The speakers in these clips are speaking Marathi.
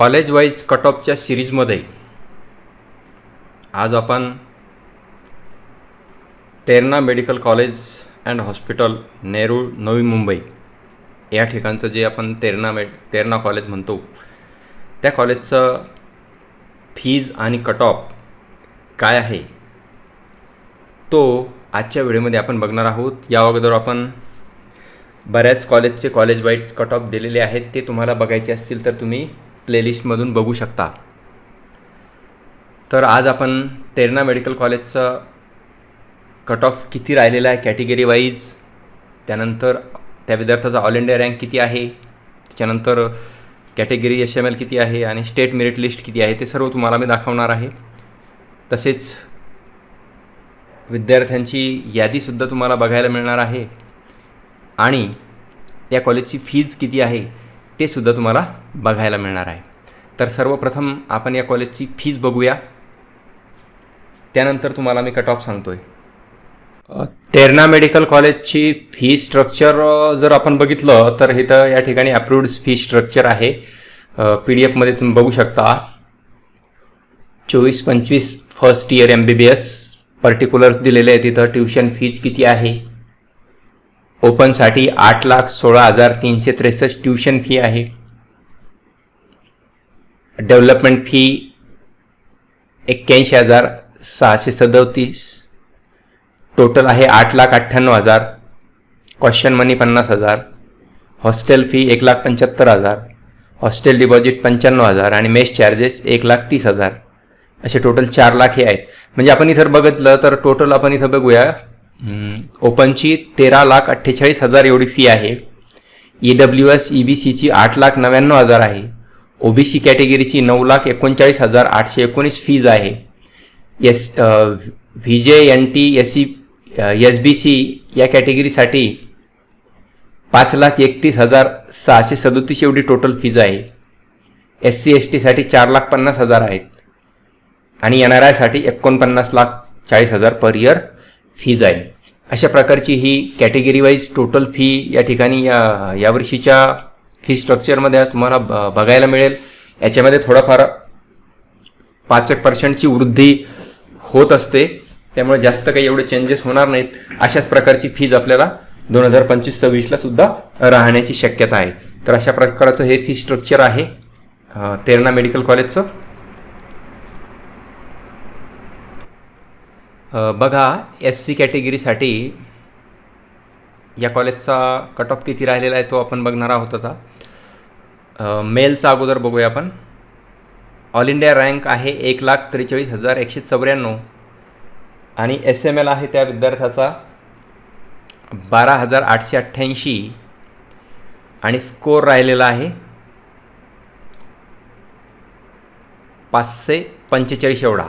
कॉलेज वाईज कट ऑफच्या सिरीजमध्ये आज आपण Terna medical college and hospital Nerul Navi Mumbai या ठिकाणचं जे आपण तेरणा मेड तेरणा कॉलेज म्हणतो त्या कॉलेजचं फीज आणि कट ऑफ काय आहे? तो आजच्या व्हिडिओमध्ये आपण बघणार आहोत. या अगोदर आपण बऱ्याच कॉलेजचे कॉलेज वाईज कट ऑफ दिलेले आहेत ते तुम्हाला बघायचे असतील तर तुम्ही प्लेलिस्टमधून बघू शकता. तर आज आपण तेरणा मेडिकल कॉलेजचं कट ऑफ किती राहिलेला आहे कॅटेगरी वाईज त्यानंतर त्या विद्यार्थ्याचा ऑल इंडिया रँक किती आहे? त्याच्यानंतर कॅटेगरी एस एम एल किती आहे? आणि स्टेट मेरिट लिस्ट किती आहे? ते सर्व तुम्हाला मी दाखवणार आहे. तसेच विद्यार्थ्यांची यादीसुद्धा तुम्हाला बघायला मिळणार आहे. आणि या कॉलेजची फीज किती आहे? ते सुद्धा तुम्हाला बघायला मिळणार आहे. तर सर्वप्रथम आपण या कॉलेजची फीज बघूया. त्यानंतर तुम्हाला मी कट ऑफ सांगतो आहे तेरणा मेडिकल कॉलेजची फी स्ट्रक्चर जर आपण बघितलं तर इथं या ठिकाणी अप्रूव्ड फी स्ट्रक्चर आहे. पी डी एफमध्ये तुम्ही बघू शकता. चोवीस पंचवीस first year M B B S particulars दिलेले आहेत. तिथं ट्युशन फीज किती आहे? ओपनसाठी आठ लाख सोळा हजार तीनशे त्रेसष्ट ट्युशन फी आहे. डेव्हलपमेंट फी एक्क्याऐंशी हजार सहाशे सदोतीस. टोटल आहे आठ लाख अठ्ठ्याण्णव हजार क्वेश्चन मनी पन्नास हजार. हॉस्टेल फी एक लाख पंच्याहत्तर हजार. हॉस्टेल डिपॉझिट पंच्याण्णव हजार आणि मेस चार्जेस एक लाख तीस हजार. असे टोटल चार लाख हे आहेत. म्हणजे आपण इथं बघितलं तर टोटल आपण इथं बघूया. ओपनची तेरा लाख अठ्ठेचाळीस हजार एवढी फी आहे. E W S E B सीची आठ लाख नव्याण्णव हजार आहे. ओ बी सी कॅटेगरीची नऊ लाख एकोणचाळीस हजार आठशे एकोणीस फीज आहे. S V J N T S C S B C या कॅटेगरीसाठी पाच लाख एकतीस हजार सहाशे सदोतीस एवढी टोटल फीज आहे. एस सी एस टीसाठी चार लाख पन्नास हजार आहेत. आणि एन आर आयसाठी एकोणपन्नास लाख चाळीस हजार पर इयर फीज आहे. अशा प्रकारची ही कॅटेगरी वाईज टोटल फी या ठिकाणी या यावर्षीच्या फी स्ट्रक्चरमध्ये तुम्हाला ब बघायला मिळेल. याच्यामध्ये थोडाफार पाच एक पर्सेंटची वृद्धी होत असते. त्यामुळे जास्त काही एवढे चेंजेस होणार नाहीत. अशाच प्रकारची फीज आपल्याला दोन हजार पंचवीस सव्वीसला सुद्धा राहण्याची शक्यता आहे. तर अशा प्रकारचं हे फी स्ट्रक्चर आहे तेरणा मेडिकल कॉलेजचं बघा एस सी कॅटेगरीसाठी या कॉलेजचा कट ऑफ किती राहिलेला आहे तो आपण बघणार आहोत आता. मेलचा अगोदर बघूया आपण. ऑल इंडिया रँक आहे एक लाख त्रेचाळीस हजार एकशे चौऱ्याण्णव. आणि एस एम एल आहे त्या विद्यार्थ्याचा बारा हजार आठशे अठ्ठ्याऐंशी. आणि स्कोर राहिलेला आहे पाचशे पंचेचाळीस एवढा.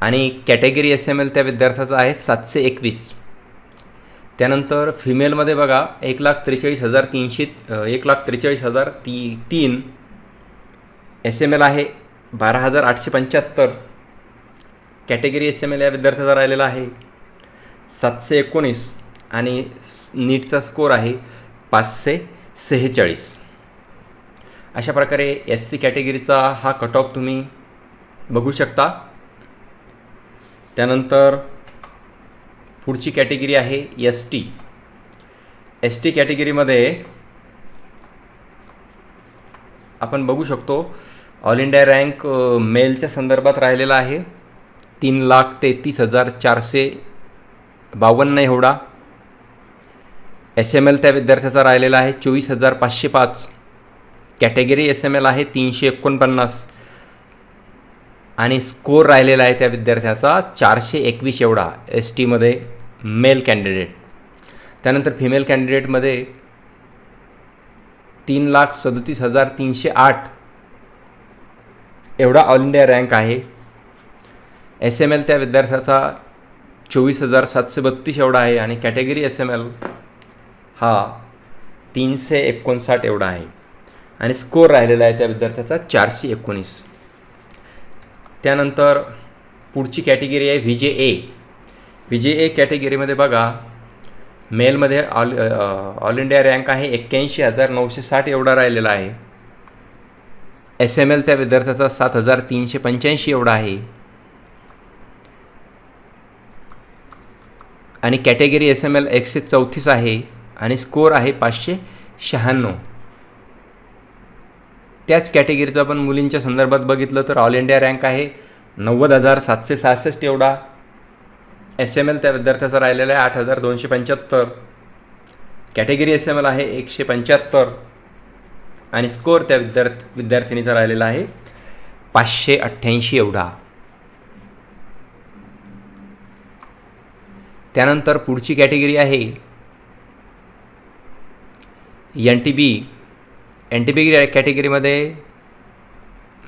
आणि कॅटेगरी एस एम एल त्या विद्यार्थ्याचा आहे सातशे एकवीस. त्यानंतर फिमेलमध्ये बघा एक लाख त्रेचाळीस हजार तीनशे एक लाख त्रेचाळीस हजार ती तीन. एस एम एल आहे बारा हजार आठशे पंच्याहत्तर. कॅटेगरी एस एम एल या विद्यार्थ्याचा राहिलेला आहे सातशे एकोणीस आणि नीटचा स्कोर आहे पाचशे सेहेचाळीस. अशा प्रकारे एस सी कॅटेगरीचा हा कट ऑफ तुम्ही बघू शकता. त्यानंतर पुढची कॅटेगरी आहे एस टी एस टी कॅटेगरीमध्ये आपण बघू शकतो ऑल इंडिया रँक मेलच्या संदर्भात राहिलेला आहे. तीन लाख तेहतीस हजार चारशे बावन्न एवढा. एस एम एल त्या विद्यार्थ्याचा राहिलेला आहे चोवीस हजार पाचशे पाच. कॅटेगरी एस एम एल आहे तीनशे एकोणपन्नास. आणि स्कोर राहिलेला आहे त्या विद्यार्थ्याचा चारशे एकवीस एवढा एस टीमध्ये मेल कॅन्डिडेट त्यानंतर फिमेल कॅन्डिडेटमध्ये तीन लाख सदतीस हजार तीनशे आठ एवढा ऑल इंडिया रँक आहे. एस एम एल त्या विद्यार्थ्याचा चोवीस हजार सातशे बत्तीस एवढा आहे आणि कॅटेगरी एस एम एल हा तीनशे एकोणसाठ एवढा आहे. आणि स्कोर राहिलेला आहे त्या विद्यार्थ्याचा चारशे एकोणीस. त्यानंतर पुढची कॅटेगरी आहे V J A. V J A कॅटेगरीमध्ये बघा मेलमध्ये ऑल ऑल इंडिया रँक आहे एक्क्याऐंशी हजार नऊशे साठ एवढा राहिलेला आहे. एस एम एल त्या विद्यार्थ्याचा सात हजार तीनशे पंच्याऐंशी एवढा आहे. आणि कॅटेगरी एस एम एल एकशे चौतीस आहे आणि स्कोर आहे पाचशे शहाण्णव. त्याच कॅटेगरीचं आपण मुलींच्या संदर्भात बघितलं तर ऑल इंडिया रँक आहे नव्वद हजार सातशे सहासष्ट एवढा. एस एम एल त्या विद्यार्थ्याचा राहिलेला आहे आठ हजार दोनशे पंच्याहत्तर. कॅटेगरी एस एम एल आहे एकशे पंच्याहत्तर. आणि स्कोअर त्या विद्यार्थ विद्यार्थिनीचा राहिलेला आहे पाचशे अठ्ठ्याऐंशी एवढा. त्यानंतर पुढची कॅटेगरी आहे N T B N T P कॅटेगरीमध्ये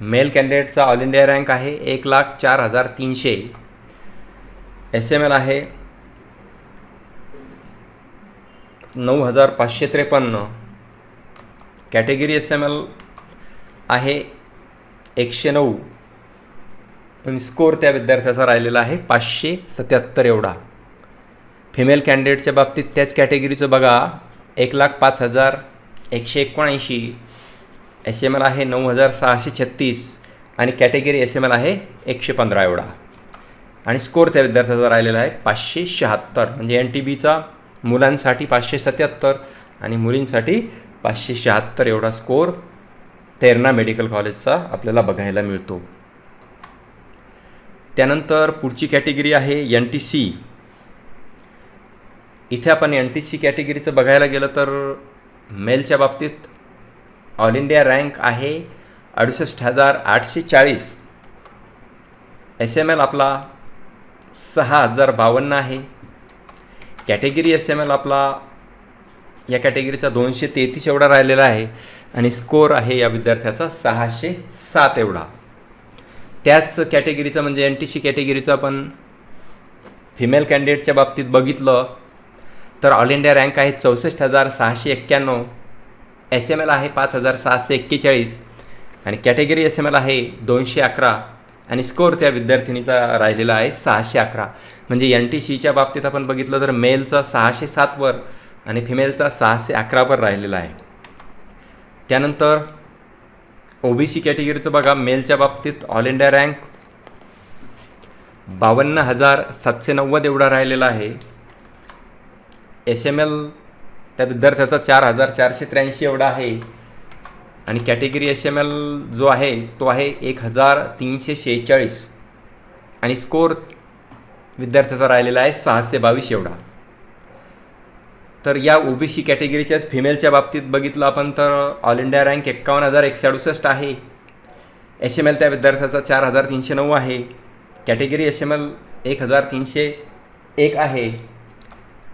मेल कॅन्डिडेटचा ऑल इंडिया रँक आहे एक लाख चार हजार तीनशे. एस एम एल आहे नऊ हजार पाचशे त्रेपन्न. कॅटेगरी एस एम एल आहे एकशे नऊ. पण स्कोर त्या विद्यार्थ्याचा राहिलेला आहे पाचशे सत्याहत्तर एवढा. फिमेल कॅन्डिडेटच्या बाबतीत त्याच कॅटेगरीचं बघा एक लाख पाच हजार एकशे एकोणऐंशी. एस एम एल आहे नऊ हजार सहाशे छत्तीस आणि कॅटेगरी एस एम एल आहे एकशे पंधरा एवढा. आणि स्कोर त्या विद्यार्थ्याचा राहिलेला आहे पाचशे शहात्तर. म्हणजे एन टी बीचा मुलांसाठी पाचशे सत्याहत्तर आणि मुलींसाठी पाचशे शहात्तर एवढा स्कोर तेरणा मेडिकल कॉलेजचा आपल्याला बघायला मिळतो. त्यानंतर पुढची कॅटेगरी आहे एन टी सी इथे आपण एन टी सी कॅटेगरीचं बघायला गेलं तर मेलच्या बाबतीत ऑल इंडिया रँक आहे अडुसष्ट हजार आठशे चाळीस. एस एम एल आपला सहा हजार बावन्न आहे. कॅटेगरी एस एम एल आपला या कॅटेगरीचा दोनशे तेहतीस एवढा राहिलेला आहे आणि स्कोर आहे या विद्यार्थ्याचा सहाशे सात एवढा. त्याच कॅटेगरीचं म्हणजे एन टी सी कॅटेगरीचं आपण फिमेल कॅन्डिडेटच्या बाबतीत बघितलं तर ऑल इंडिया रँक आहे चौसष्ट हजार सहाशे एक्क्याण्णव. एस एम एल आहे पाच हजार सहाशे एक्केचाळीस. आणि कॅटेगरी एस एम एल आहे दोनशे अकरा. आणि स्कोर त्या विद्यार्थिनीचा राहिलेला आहे सहाशे अकरा. म्हणजे एन टी सीच्या बाबतीत आपण बघितलं तर मेलचा सहाशे सातवर आणि फिमेलचा सहाशे अकरावर राहिलेला आहे. त्यानंतर ओ बी सी कॅटेगरीचं बघा मेलच्या बाबतीत ऑल इंडिया रँक बावन्न हजार सातशे नव्वद एवढा राहिलेला आहे. एस एम एल त्या विद्यार्थ्याचा चार हजार चारशे त्र्याऐंशी एवढा आहे. आणि कॅटेगरी एस एम एल जो आहे तो आहे एक हजार तीनशे शेहेचाळीस. आणि स्कोर विद्यार्थ्याचा राहिलेला आहे सहाशे बावीस एवढा. तर या ओ बी सी कॅटेगरीच्याच फिमेलच्या बाबतीत बघितलं आपण तर ऑल इंडिया रँक एक्कावन्न हजार एकशे अडुसष्ट आहे. एस एम एल त्या विद्यार्थ्याचा चार हजार तीनशे नऊ आहे. कॅटेगरी एस एम एल एक हजार तीनशे एक आहे.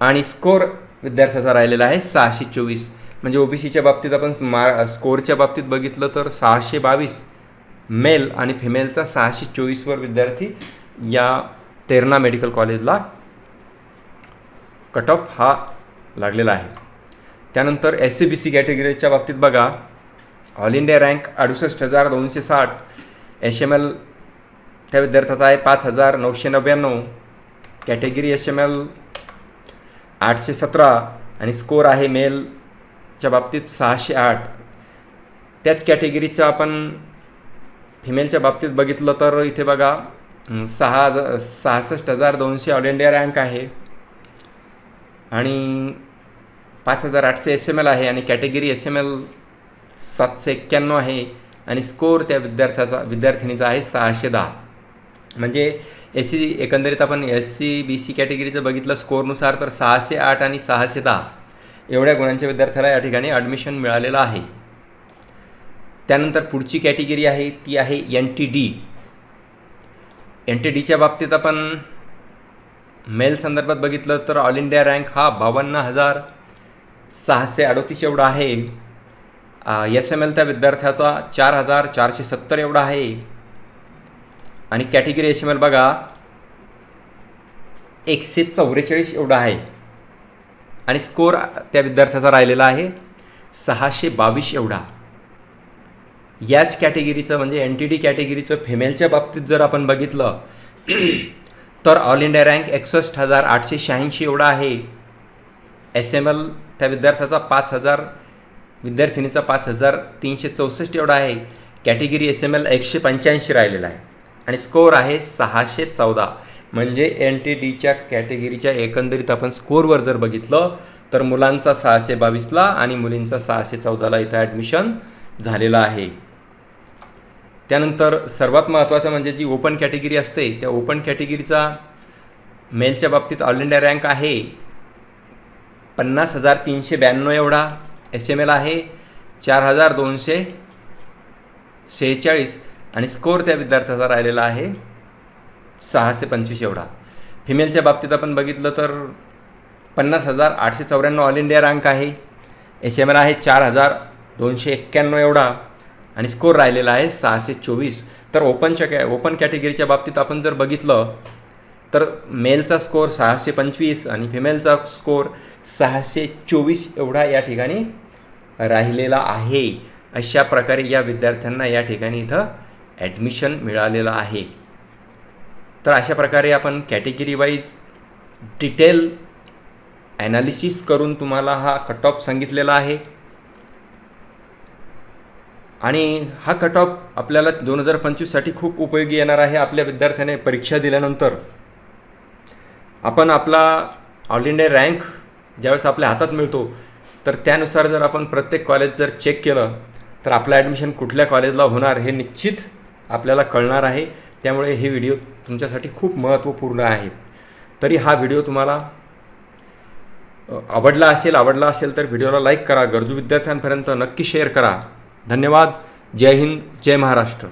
आणि स्कोर विद्यार्थ्याचा राहिलेला आहे सहाशे चोवीस. म्हणजे ओ बी सीच्या बाबतीत आपण मार स्कोरच्या बाबतीत बघितलं तर सहाशे बावीस. मेल आणि फिमेलचा सहाशे चोवीसवर विद्यार्थी या तेरणा मेडिकल कॉलेजला कट ऑफ हा लागलेला आहे. त्यानंतर एस सी बी सी कॅटेगरीच्या बाबतीत बघा. ऑल इंडिया रँक अडुसष्ट हजार दोनशे साठ. एस एम एल त्या विद्यार्थ्याचा आहे पाच हजार नऊशे नव्याण्णव. कॅटेगरी एस एम एल आठशे सतरा आणि स्कोर आहे मेलच्या बाबतीत सहाशे आठ. त्याच कॅटेगरीचं आपण फिमेलच्या बाबतीत बघितलं तर इथे बघा सहा हजार सहासष्ट हजार दोनशे ऑल इंडिया रँक आहे. आणि पाच हजार आठशे एस एम एल आहे आणि कॅटेगरी एस एम एल सातशे एक्क्याण्णव आहे आणि स्कोर त्या विद्यार्थ्याचा विद्यार्थिनीचा आहे सहाशे दहा. म्हणजे एस सी एकंदरीत आपण एस सी बी सी कॅटेगरीचं बघितलं स्कोरनुसार तर सहाशे आठ आणि सहाशे दहा एवढ्या गुणांच्या विद्यार्थ्याला या ठिकाणी ॲडमिशन मिळालेलं आहे. त्यानंतर पुढची कॅटेगरी आहे ती आहे N T D N T डीच्या बाबतीत आपण मेल संदर्भात बघितलं तर ऑल इंडिया रँक हा बावन्न हजार सहाशे अडोतीस एवढा आहे. एस एम एल त्या विद्यार्थ्याचा चार हजार चारशे सत्तर एवढा आहे. आणि कॅटेगरी एस एम एल बघा. एकशे चौवेचाळीस एवढा आहे. आणि स्कोर त्या विद्यार्थ्याचा राहिलेला आहे सहाशे बावीस एवढा. याच कॅटेगरीचं म्हणजे एन टी डी कॅटेगरीचं फिमेलच्या बाबतीत जर आपण बघितलं तर ऑल इंडिया रँक एकसष्ट हजार आठशे शहाऐंशी एवढा आहे. एस एम एल त्या विद्यार्थ्याचा पाच हजार विद्यार्थिनीचा पाच हजार तीनशे चौसष्ट एवढा आहे. कॅटेगरी एस एम एल एकशे पंच्याऐंशी राहिलेला आहे. आणि स्कोअर आहे सहाशे चौदा. म्हणजे एन टी डीच्या कॅटेगरीच्या एकंदरीत आपण स्कोअरवर जर बघितलं तर मुलांचा सहाशे बावीसला आणि मुलींचा सहाशे चौदाला इथं ॲडमिशन झालेलं आहे. त्यानंतर सर्वात महत्त्वाचं म्हणजे जी ओपन कॅटेगरी असते त्या ओपन कॅटेगरीचा मेलच्या बाबतीत ऑल इंडिया रँक आहे पन्नास हजार तीनशे ब्याण्णव एवढा. एस एम एल आहे चार हजार दोनशे शेहेचाळीस. आणि स्कोअर त्या विद्यार्थ्याचा राहिलेला आहे सहाशे पंचवीस एवढा. फिमेलच्या बाबतीत आपण बघितलं तर पन्नास हजार आठशे चौऱ्याण्णव ऑल इंडिया रँक आहे. एस एम एल आहे चार हजार दोनशे एक्क्याण्णव एवढा आणि स्कोअर राहिलेला आहे सहाशे चोवीस. तर ओपनच्या कॅ ओपन कॅटेगरीच्या बाबतीत आपण जर बघितलं तर मेलचा स्कोअर सहाशे पंचवीस आणि फिमेलचा स्कोअर सहाशे चोवीस एवढा या ठिकाणी राहिलेला आहे. अशा प्रकारे या विद्यार्थ्यांना या ठिकाणी इथं ॲडमिशन मिळालेलं आहे. तर अशा प्रकारे आपण कॅटेगरी वाईज डिटेल ॲनालिसिस करून तुम्हाला हा कट ऑफ सांगितलेला आहे. आणि हा कट ऑफ आपल्याला दोन हजार पंचवीससाठी खूप उपयोगी येणार आहे. आपल्या विद्यार्थ्याने परीक्षा दिल्यानंतर आपण आपला ऑल इंडिया रँक ज्यावेळेस आपल्या हातात मिळतो तर त्यानुसार जर आपण प्रत्येक कॉलेज जर चेक केलं तर आपलं ॲडमिशन कुठल्या कॉलेजला होणार हे निश्चित आपल्याला कळणार आहे. त्यामुळे हे व्हिडिओ तुमच्यासाठी खूप महत्त्वपूर्ण आहेत. तरी हा व्हिडिओ तुम्हाला आवडला असेल आवडला असेल तर व्हिडिओला लाईक करा. गरजू विद्यार्थ्यांपर्यंत नक्की शेअर करा. धन्यवाद. जय हिंद. जय महाराष्ट्र.